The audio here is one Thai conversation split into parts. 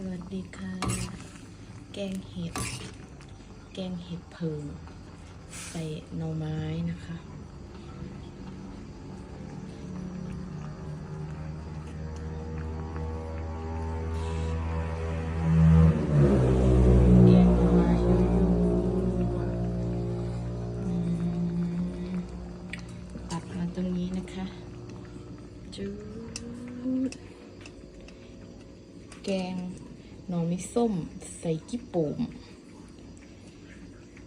สวัสดีค่ะ แกงเห็ด แกงเห็ดเพิงใส่หน่อไม้นะคะแกงหน่อไม้ยั่วๆอืมตัดมาตรงนี้นะคะจูดแกง หน่อไม้ส้มใส่จิโปม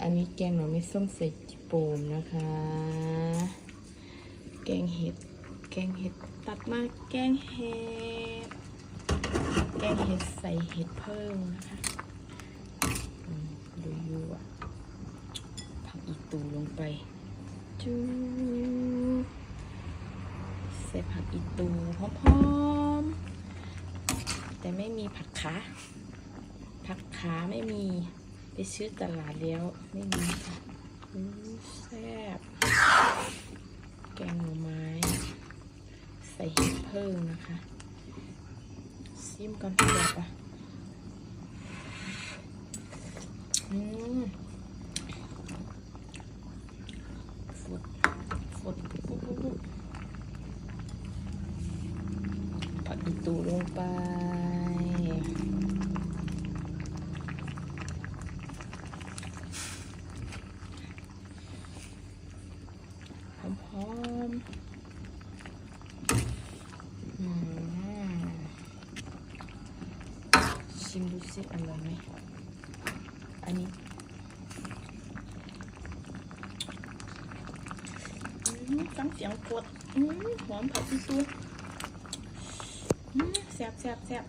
อันนี้แกงหน่อไม้ส้มใส่จิโปมนะคะ แกงเห็ด แกงเห็ดตัดมาแกงเห็ด แกงเห็ดใส่เห็ดเพิ่มนะคะดูยั่วผักอีตูลงไปจูใส่ผักอีตูหอมๆ แต่ไม่มีผักขาผักขาไม่มีไปซื้อตลาดแล้วไม่มีค่ะแซ่บแกงหน่อไม้ ใส่เห็ดเพิ่มนะคะซิมก่อนเดี๋ยวปะอืมฝุดฝุดปุ๊บปุ๊บปุ๊บผักอีตูลงไป หอมหอมอืมชิมดูสิอร่อยไหมอันนี้อืมฟังเสียงกดอืมหอมผัดที่ตัวอืมแซ่บแซ่บแซ่บ